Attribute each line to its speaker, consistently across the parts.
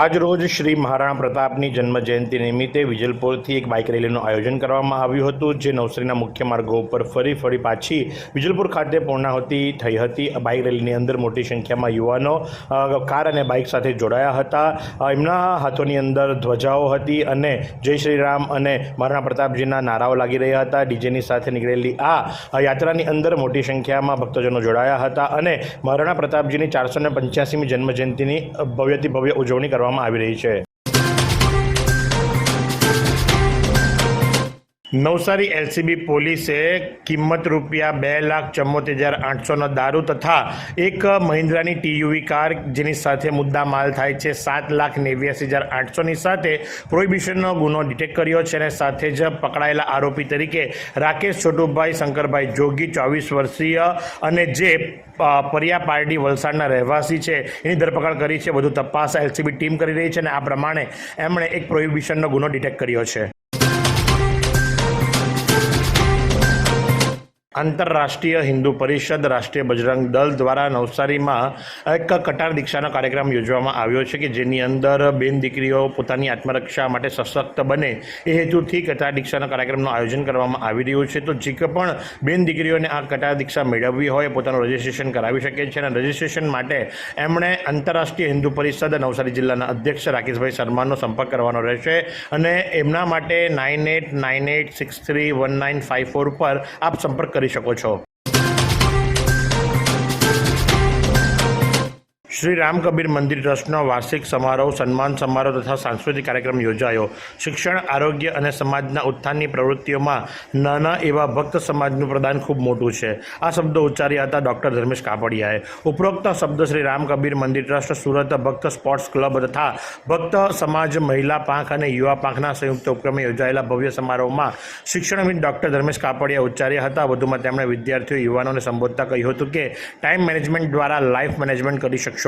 Speaker 1: આજ રોજ શ્રી મહારાણા પ્રતાપની જન્મ જયંતિ નિમિત્તે વિજલપુરથી એક બાઇક રેલીનું આયોજન કરવામાં આવ્યું હતું, જે નવસારીના મુખ્ય માર્ગો ઉપર ફરી ફરી પાછી વિજલપુર ખાતે પૂર્ણાહુતિ થઈ હતી. બાઇક રેલીની અંદર મોટી સંખ્યામાં યુવાનો કાર અને બાઇક સાથે જોડાયા હતા. એમના હાથોની અંદર ધ્વજાઓ હતી અને જય શ્રી રામ અને મહારાણા પ્રતાપજીના નારાઓ લાગી રહ્યા હતા. ડીજેની સાથે નીકળેલી આ યાત્રાની અંદર મોટી સંખ્યામાં ભક્તજનો જોડાયા હતા અને મહારાણા પ્રતાપજીની ચારસો ને પંચ્યાસીમી જન્મજયંતિની ભવ્યથી ભવ્ય ઉજવણી કરવામાં આવી રહી છે. નવસારી એલસીબી પોલીસે કિંમત રૂપિયા બે લાખ ચુમ્મોતેર હજાર આઠસોનો દારૂ તથા એક મહિન્દ્રાની ટીયુવી કાર જેની સાથે મુદ્દા માલ થાય છે, સાત લાખ નેવ્યાસી હજાર આઠસોની સાથે પ્રોહિબિશનનો ગુનો ડિટેક્ટ કર્યો છે અને સાથે જ પકડાયેલા આરોપી તરીકે રાકેશ છોટુભાઈ, શંકરભાઈ જોગી, ચોવીસ વર્ષીય અને જે પરિયા પારડી વલસાડના રહેવાસી છે, એની ધરપકડ કરી છે. વધુ તપાસ એલસીબી ટીમ કરી રહી છે અને આ પ્રમાણે એમણે એક પ્રોહિબિશનનો ગુનો ડિટેક્ટ કર્યો છે. આંતરરાષ્ટ્રીય હિન્દુ પરિષદ રાષ્ટ્રીય બજરંગ દળ દ્વારા નવસારીમાં એક કટાર દીક્ષાનો કાર્યક્રમ યોજવામાં આવ્યો છે કે જેની અંદર બેન દીકરીઓ પોતાની આત્મરક્ષા માટે સશક્ત બને એ હેતુથી કટાર દીક્ષાના કાર્યક્રમનું આયોજન કરવામાં આવી રહ્યું છે. તો જે પણ બેન દીકરીઓને આ કટાર દીક્ષા મેળવવી હોય પોતાનું રજિસ્ટ્રેશન કરાવી શકે છે અને રજિસ્ટ્રેશન માટે એમણે આંતરરાષ્ટ્રીય હિન્દુ પરિષદ નવસારી જિલ્લાના અધ્યક્ષ રાકેશભાઈ શર્માનો સંપર્ક કરવાનો રહેશે અને એમના માટે nine eight nine eight six three one nine five four પર આપ સંપર્ક કરી શકો છો. શ્રી રામ કબીર મંદિર ટ્રસ્ટનો વાર્ષિક સમારોહ, સન્માન સમારોહ તથા સાંસ્કૃતિક કાર્યક્રમ યોજાયો. શિક્ષણ, આરોગ્ય અને સમાજના ઉત્થાનની પ્રવૃત્તિઓમાં નાના એવા ભક્ત સમાજનું પ્રદાન ખૂબ મોટું છે. આ શબ્દો ઉચ્ચાર્યા હતા ડૉક્ટર ધર્મેશ કાપડિયાએ. ઉપરોક્ત શબ્દ શ્રી રામ કબીર મંદિર ટ્રસ્ટ, સુરત ભક્ત સ્પોર્ટ્સ ક્લબ તથા ભક્ત સમાજ, મહિલા પાંખ અને યુવા પાંખના સંયુક્ત ઉપક્રમે યોજાયેલા ભવ્ય સમારોહમાં શિક્ષણવિદ ડૉક્ટર ધર્મેશ કાપડિયા ઉચ્ચાર્યા હતા. વધુમાં તેમણે વિદ્યાર્થીઓ, યુવાનોને સંબોધતા કહ્યું હતું કે, ટાઈમ મેનેજમેન્ટ દ્વારા લાઈફ મેનેજમેન્ટ કરી શકશો.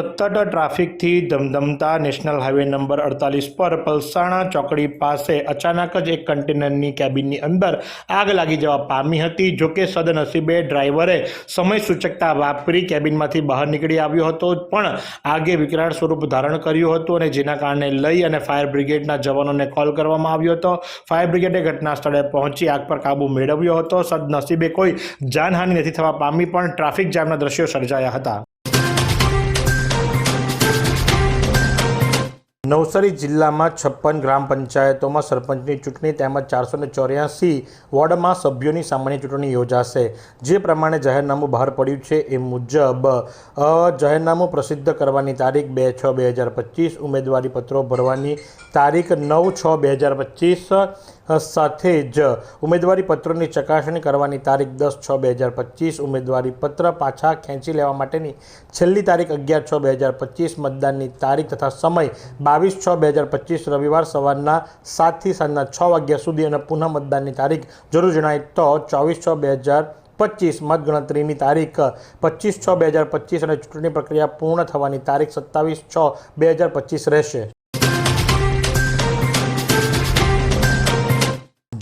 Speaker 1: સતત ટ્રાફિકથી ધમધમતા. નેશનલ હાઈવે નંબર અડતાલીસ પર પલસાણા ચોકડી પાસે અચાનક જ એક કન્ટેનરની કેબિનની અંદર આગ લાગી જવા પામી હતી જોકે સદનસીબે ડ્રાઈવરે સમય સૂચકતા વાપરી કેબિનમાંથી બહાર નીકળી આવ્યો હતો. પણ આગે વિકરાળ સ્વરૂપ ધારણ કર્યું હતું અને જેના કારણે લઈ અને ફાયર બ્રિગેડના જવાનોને કોલ કરવામાં આવ્યો હતો. ફાયર બ્રિગેડે ઘટના સ્થળે પહોંચી આગ પર કાબૂ મેળવ્યો હતો. સદનસીબે કોઈ જાનહાનિ નથી થવા પામી, પણ ટ્રાફિક જામના દ્રશ્યો સર્જાયા હતા. નવસારી જિલ્લામાં છપ્પન ગ્રામ પંચાયતોમાં સરપંચની ચૂંટણી તેમજ ચારસો ને ચોર્યાસી વોર્ડમાં સભ્યોની સામાન્ય ચૂંટણી યોજાશે. જે પ્રમાણે જાહેરનામું બહાર પડ્યું છે એ મુજબ જાહેરનામું પ્રસિદ્ધ કરવાની તારીખ બે છ બે હજાર પચીસ ઉમેદવારી પત્રો ભરવાની તારીખ નવ છ બે હજાર પચીસ સાથે જ ઉમેદવારી પત્રોની ચકાસણી કરવાની તારીખ દસ છ બે હજાર પચીસ, ઉમેદવારી પત્ર પાછા ખેંચી લેવા માટેની છેલ્લી તારીખ અગિયાર છ બે હજાર પચીસ, મતદાનની તારીખ તથા સમય બાવીસ છ બે હજાર પચીસ, રવિવાર સવારના સાતથી સાંજના છ વાગ્યા સુધી અને પુનઃ મતદાનની તારીખ જરૂર જણાય તો ચોવીસ છ બે હજાર પચીસ મતગણતરીની તારીખ પચીસ છ બે હજાર પચીસ અને ચૂંટણી પ્રક્રિયા પૂર્ણ થવાની તારીખ સત્તાવીસ છ બે હજાર પચીસ રહેશે.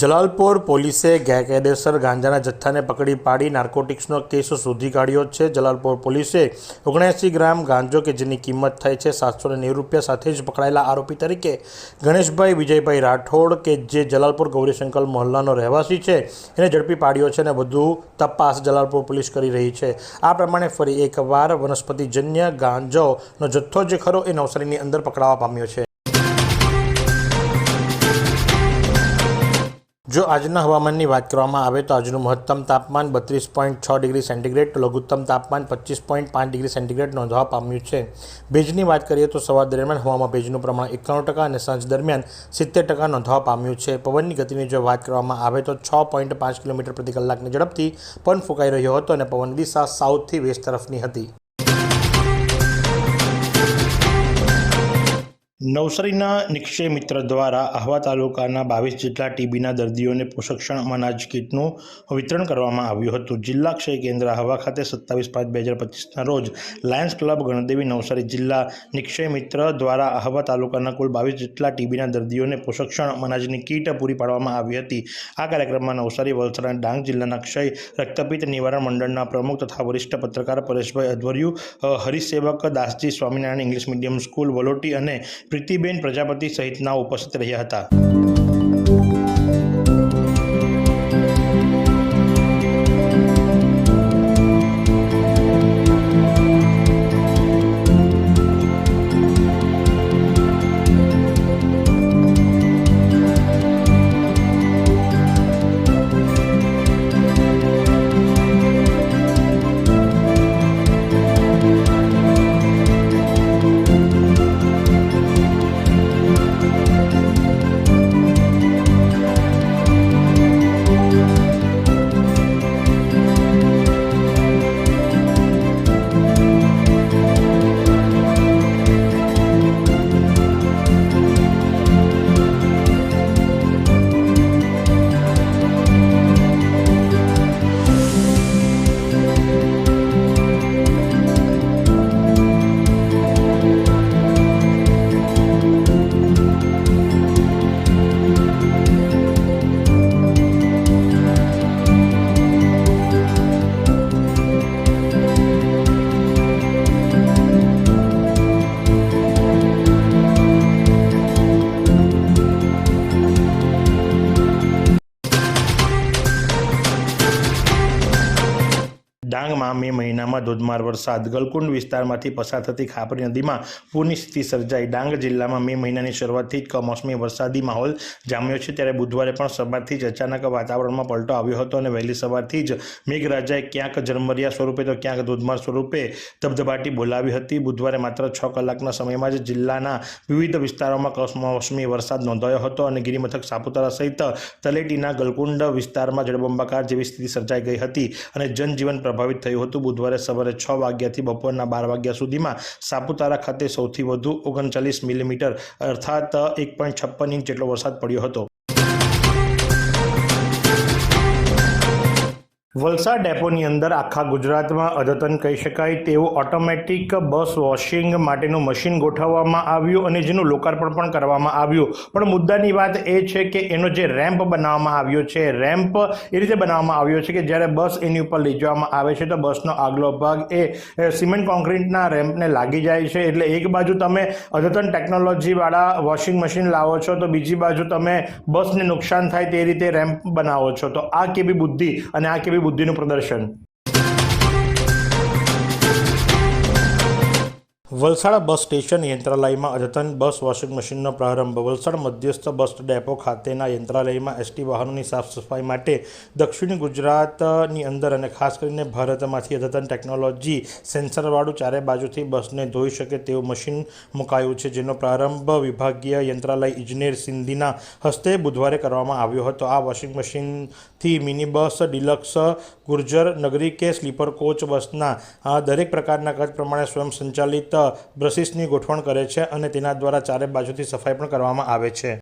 Speaker 1: જલાલપોર પોલીસે ગેરકાયદેસર ગાંજાના જથ્થાને પકડી પાડી નાર્કોટિક્સનો કેસ શોધી કાઢ્યો છે. જલાલપોર પોલીસે ઓગણએંસી ગ્રામ ગાંજો કે જેની કિંમત થાય છે સાતસો ને રૂપિયા સાથે જ પકડાયેલા આરોપી તરીકે ગણેશભાઈ વિજયભાઈ રાઠોડ કે જે જલાલપોર ગૌરીશંકર મહોલ્લાનો રહેવાસી છે, એને ઝડપી પાડ્યો છે અને વધુ તપાસ જલાલપોર પોલીસ કરી રહી છે. આ પ્રમાણે ફરી એકવાર વનસ્પતિજન્ય ગાંજોનો જથ્થો જે ખરો એ નવસારીની અંદર પકડાવા પામ્યો છે. જો આજના હવામાનની વાત કરવામાં આવે તો આજનું મહત્તમ તાપમાન બત્રીસ પોઈન્ટ છ ડિગ્રી સેન્ટીગ્રેડ લઘુત્તમ તાપમાન પચીસ પોઈન્ટ પાંચ ડિગ્રી સેન્ટીગ્રેડ નોંધવા પામ્યું છે. ભેજની વાત કરીએ તો સવાર દરમિયાન હવામાં ભેજનું પ્રમાણ એકાણું ટકા અને સાંજ દરમિયાન સિત્તેર ટકા નોંધવા પામ્યું છે. પવનની ગતિની જો વાત કરવામાં આવે તો છ પોઈન્ટ પાંચ કિલોમીટર પ્રતિ કલાકની ઝડપથી પવન ફૂંકાઈ રહ્યો હતો અને પવનની દિશા સાઉથથી વેસ્ટ તરફની હતી. નવસારીના નિક્ષય મિત્ર દ્વારા આહવા તાલુકાના બાવીસ જેટલા ટીબીના દર્દીઓને પોષકક્ષમ અનાજ કીટનું વિતરણ કરવામાં આવ્યું હતું. જિલ્લા ક્ષય કેન્દ્ર આહવા ખાતે સત્તાવીસ પાંચ બે હજાર પચીસના રોજ લાયન્સ ક્લબ ગણદેવી નવસારી જિલ્લા નિક્ષય મિત્ર દ્વારા આહવા તાલુકાના કુલ બાવીસ જેટલા ટીબીના દર્દીઓને પોષકક્ષમ અનાજની કીટ પૂરી પાડવામાં આવી હતી. આ કાર્યક્રમમાં નવસારી, વલસાડ અને ડાંગ જિલ્લાના ક્ષય રક્તપિત્ત નિવારણ મંડળના પ્રમુખ તથા વરિષ્ઠ પત્રકાર Pareshbhai Adhvaryu Harisevak Dasji Swaminarayan English medium school Valoti અને પ્રીતિબેન પ્રજાપતિ સહિતના ઉપસ્થિત રહ્યા હતા. ડાંગમાં મે મહિનામાં ધોધમાર વરસાદ. ગલકુંડ વિસ્તારમાંથી પસાર થતી ખાપરી નદીમાં પૂરની સ્થિતિ સર્જાઈ. ડાંગ જિલ્લામાં મે મહિનાની શરૂઆતથી જ કમોસમી વરસાદી માહોલ જામ્યો છે. ત્યારે બુધવારે પણ સવારથી જ અચાનક વાતાવરણમાં પલટો આવ્યો હતો અને વહેલી સવારથી જ મેઘરાજાએ ક્યાંક ઝરમરિયા સ્વરૂપે તો ક્યાંક ધોધમાર સ્વરૂપે ધબધબાટી બોલાવી હતી. બુધવારે માત્ર છ કલાકના સમયમાં જ જિલ્લાના વિવિધ વિસ્તારોમાં કમોસમી વરસાદ નોંધાયો હતો અને ગિરિમથક, સાપુતારા સહિત તલેટીના ગલકુંડ વિસ્તારમાં જળબંબાકાર જેવી સ્થિતિ સર્જાઈ ગઈ હતી અને જનજીવન પ્રભાવિત થયું હતું. બુધવારે સવારે છ વાગ્યાથી બપોરના બાર વાગ્યા સુધીમાં સાપુતારા ખાતે સૌથી વધુ ઓગણચાલીસ મિલીમીટર, અર્થાત એક પોઈન્ટ છપ્પન ઇંચ જેટલો વરસાદ પડ્યો હતો. વલસાડ ડેપોની અંદર આખા ગુજરાતમાં અદ્યતન કહી શકાય તેવું ઓટોમેટિક બસ વોશિંગ માટેનું મશીન ગોઠવવામાં આવ્યું અને જેનું લોકાર્પણ પણ કરવામાં આવ્યું. પણ મુદ્દાની વાત એ છે કે એનો જે રેમ્પ બનાવવામાં આવ્યો છે, રેમ્પ એ રીતે બનાવવામાં આવ્યો છે કે જ્યારે બસ એની ઉપર લઈ જવામાં આવે છે તો બસનો આગલો ભાગ એ સિમેન્ટ કોન્ક્રીટના રેમ્પને લાગી જાય છે. એટલે એક બાજુ તમે અદ્યતન ટેકનોલોજીવાળા વોશિંગ મશીન લાવો છો તો બીજી બાજુ તમે બસને નુકસાન થાય તે રીતે રેમ્પ બનાવો છો. તો આ કેવી બુદ્ધિ અને આ કેવી બુદ્ધિનું પ્રદર્શન. વલસાડ બસ સ્ટેશન યંત્રાલયમાં અદ્યતન બસ વોશિંગ મશીનનો પ્રારંભ. વલસાડ મધ્યસ્થ બસ ડેપો ખાતેના યંત્રાલયમાં એસટી વાહનોની સાફ સફાઈ માટે દક્ષિણ ગુજરાતની અંદર અને ખાસ કરીને ભારતમાંથી અદ્યતન ટેકનોલોજી સેન્સરવાળું ચારે બાજુથી બસને ધોઈ શકે તેવું મશીન મુકાયું છે, જેનો પ્રારંભ વિભાગીય યંત્રાલય ઇજનેર સિંધીના હસ્તે બુધવારે કરવામાં આવ્યો હતો. આ washing મશીનથી mini bus deluxe, Gurjar, Nagari કે સ્લીપર કોચ બસના દરેક પ્રકારના કદ પ્રમાણે સ્વયં સંચાલિત બ્રશિસની ગોઠવણ કરે છે અને તેના દ્વારા ચારે બાજુથી સફાઈ પણ કરવામાં આવે છે.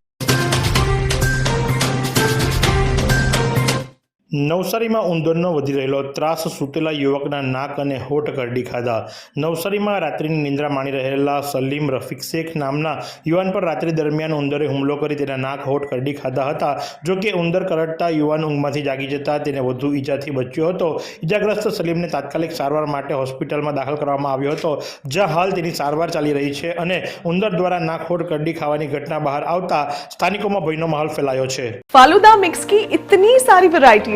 Speaker 1: નવસારીમાં ઉંદરનો વધી રહેલો ત્રાસ સૂતેલા યુવકના નાક અને હોઠ કરડી ખાધા. નવસારીમાં રાત્રિની નિંદ્રા માણી રહેલા સલીમ રફીક શેખ નામના યુવાન પર રાત્રિ દરમિયાન ઉંદરે હુમલો કરી તેના નાક, હોઠ કરડી ખાધા હતા. જો કે ઉંદર કરડતા યુવાન ઊંઘમાંથી જાગી જતા તેને વધુ ઈજાથી બચ્યો હતો. ઈજાગ્રસ્ત સલીમને તાત્કાલિક સારવાર માટે હોસ્પિટલમાં દાખલ કરવામાં આવ્યો હતો, જ્યાં હાલ તેની સારવાર ચાલી રહી છે અને ઉંદર દ્વારા નાક, હોઠ કરડી ખાવાની ઘટના બહાર આવતા સ્થાનિકોમાં ભયનો માહોલ ફેલાયો છે.
Speaker 2: ફાલુદા મિક્સ કી ઇતની સારી વેરાયટી